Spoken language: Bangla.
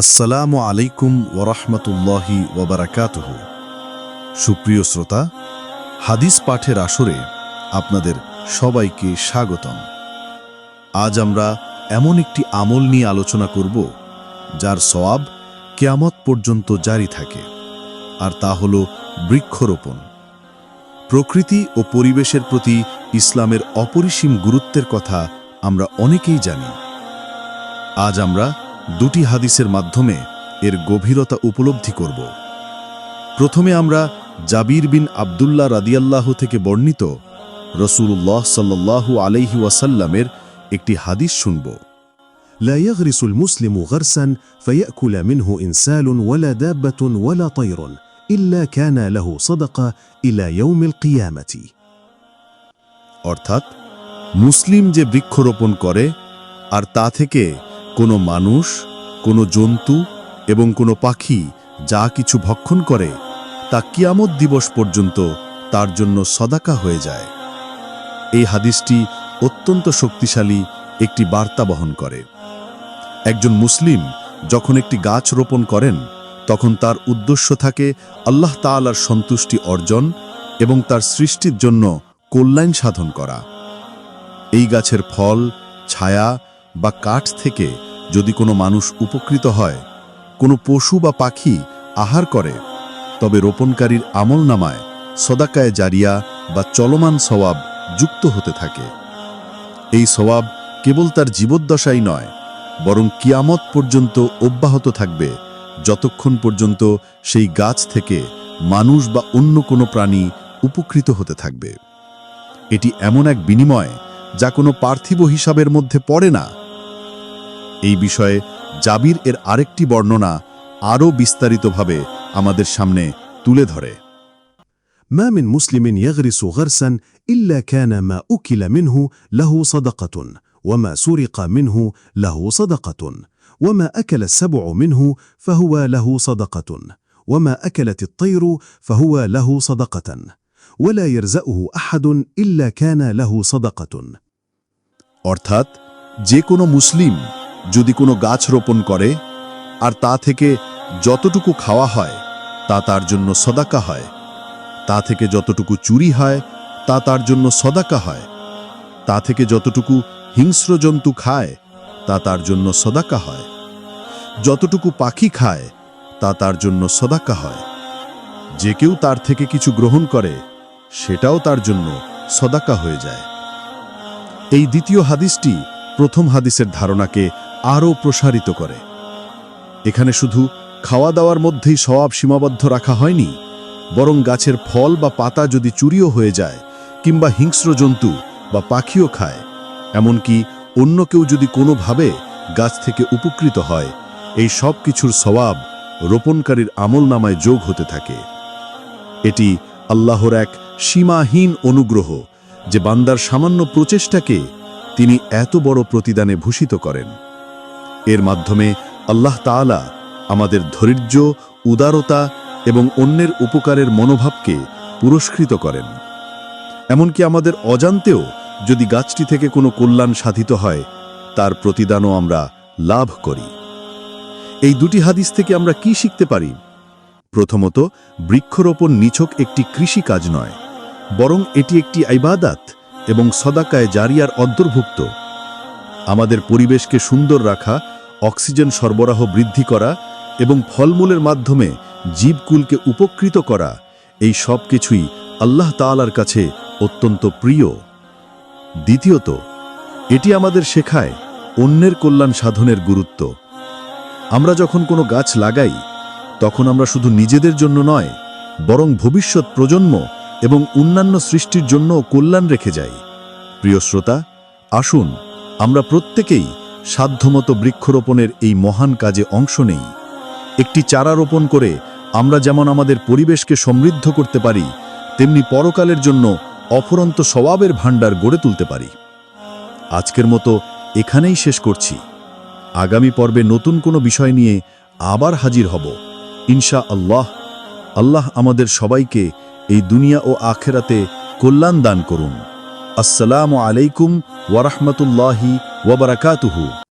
আসসালামু আলাইকুম ওরহমতুল্লাহি ওবরাকাতুহ সুপ্রিয় শ্রোতা, হাদিস পাঠের আসরে আপনাদের সবাইকে স্বাগতম। আজ আমরা এমন একটি আমল নিয়ে আলোচনা করব, যার সওয়াব কেয়ামত পর্যন্ত জারি থাকে, আর তা হল বৃক্ষরোপণ। প্রকৃতি ও পরিবেশের প্রতি ইসলামের অপরিসীম গুরুত্বের কথা আমরা অনেকেই জানি আজ আমরা দুটি হাদিসের মাধ্যমে এর গভীরতা উপলব্ধি করব প্রথমে আমরা জাবির বিন আবদুল্লাহ রাদিয়াল্লাহ থেকে বর্ণিত রসুল্লাহ সাল্লাল্লাহু আলাইহি ওয়াসাল্লামের একটি হাদিস শুনব لا يغرس المسلم غرسا فيأكل منه إنسال ولا دابة ولا طير إلا كان له صدقة إلى يوم القيامة অর্থাৎ মুসলিম যে বৃক্ষরোপণ করে, আর তা থেকে কোনো মানুষ, কোনো জন্তু এবং কোনো পাখি যা কিছু ভক্ষণ করে, তা কিয়ামত দিবস পর্যন্ত তার জন্য সদাকা হয়ে যায়। এই হাদিসটি অত্যন্ত শক্তিশালী একটি বার্তা বহন করে। একজন মুসলিম যখন একটি গাছ রোপণ করেন, তখন তার উদ্দেশ্য থাকে আল্লাহ তাআলার সন্তুষ্টি অর্জন এবং তার সৃষ্টির জন্য কল্যাণ সাধন করা। এই গাছের ফল, ছায়া বা কাঠ থেকে যদি কোনো মানুষ উপকৃত হয়, কোনো পশু বা পাখি আহার করে, তবে রোপণকারীর আমল নামায় সদাকায় জারিয়া বা চলমান সওয়াব যুক্ত হতে থাকে। এই সওয়াব কেবল তার জীবদ্দশাই নয়, বরং কিয়ামত পর্যন্ত অব্যাহত থাকবে, যতক্ষণ পর্যন্ত সেই গাছ থেকে মানুষ বা অন্য কোনো প্রাণী উপকৃত হতে থাকবে। এটি এমন এক বিনিময় যা কোনো পার্থিব হিসাবের মধ্যে পড়ে না এই বিষয়ে জাবির এর আরেকটি বর্ণনা আরও বিস্তারিতভাবে আমাদের সামনে তুলে ধরে ما من مسلم يغرس غرسا إلا كان ما أكل منه له صدقة وما سرق منه له صدقة وما أكل السبع منه فهو له صدقة وما أكلت الطير فهو له صدقة ولا يرزأه أحد إلا كان له صدقة অর্থাৎ যে কোনো মুসলিম যদি কোনো গাছ রোপণ করে, আর তা থেকে যতটুকু খাওয়া হয়, তা তার জন্য সদাকা হয়। তা থেকে যতটুকু চুরি হয়, তা তার জন্য সদাকা হয়। তা থেকে যতটুকু হিংস্র জন্তু খায়, তা তার জন্য সদাকা হয়। যতটুকু পাখি খায়, তা তার জন্য সদাকা হয়। যে কেউ তার থেকে কিছু গ্রহণ করে, সেটাও তার জন্য সদাকা হয়ে যায়। এই দ্বিতীয় হাদিসটি প্রথম হাদিসের ধারণাকে আরও প্রসারিত করে। এখানে শুধু খাওয়া দাওয়ার মধ্যেই সওয়াব সীমাবদ্ধ রাখা হয়নি, বরং গাছের ফল বা পাতা যদি চুরিও হয়ে যায় কিংবা হিংস্র জন্তু বা পাখিও খায়, এমনকি অন্য কেউ যদি কোনোভাবে গাছ থেকে উপকৃত হয়, এই সব কিছুর সওয়াব রোপণকারীর আমল নামায় যোগ হতে থাকে। এটি আল্লাহর এক সীমাহীন অনুগ্রহ যে বান্দার সামান্য প্রচেষ্টাকে তিনি এত বড় প্রতিদানে ভূষিত করেন। এর মাধ্যমে আল্লাহ তাআলা আমাদের ধৈর্য, উদারতা এবং অন্যের উপকারের মনোভাবকে পুরস্কৃত করেন। এমনকি আমাদের অজান্তেও যদি গাছটি থেকে কোনো কল্যাণ সাধিত হয়, তার প্রতিদানও আমরা লাভ করি। এই দুটি হাদিস থেকে আমরা কি শিখতে পারি? প্রথমত, বৃক্ষরোপণ নিছক একটি কৃষি কাজ নয়। বরং এটি একটি আইবাদাত এবং সদাকায় জারিয়ার অন্তর্ভুক্ত। আমাদের পরিবেশকে সুন্দর রাখা, অক্সিজেন সরবরাহ বৃদ্ধি করা এবং ফলমূলের মাধ্যমে জীবকুলকে উপকৃত করা, এই সব কিছুই আল্লাহ তাআলার কাছে অত্যন্ত প্রিয়। দ্বিতীয়ত, এটি আমাদের শেখায় অন্যের কল্যাণ সাধনের গুরুত্ব। আমরা যখন কোনো গাছ লাগাই, তখন আমরা শুধু নিজেদের জন্য নয়, বরং ভবিষ্যৎ প্রজন্ম এবং অন্যান্য সৃষ্টির জন্য কল্যাণ রেখে যাই। প্রিয় শ্রোতা, আসুন আমরা প্রত্যেকেই সাধ্যমতো বৃক্ষরোপণের এই মহান কাজে অংশ নেই। একটি চারা রোপণ করে আমরা যেমন আমাদের পরিবেশকে সমৃদ্ধ করতে পারি, তেমনি পরকালের জন্য অফরন্ত স্বভাবের ভাণ্ডার গড়ে তুলতে পারি। আজকের মতো এখানেই শেষ করছি। আগামী পর্বে নতুন কোনো বিষয় নিয়ে আবার হাজির হব। ইনশা আল্লাহ আল্লাহ আমাদের সবাইকে এই দুনিয়া ও আখেরাতে কল্যাণ দান করুন। আসসালামু আলাইকুম ওয়ারহমতুল্লাহি ওবরাকাতুহু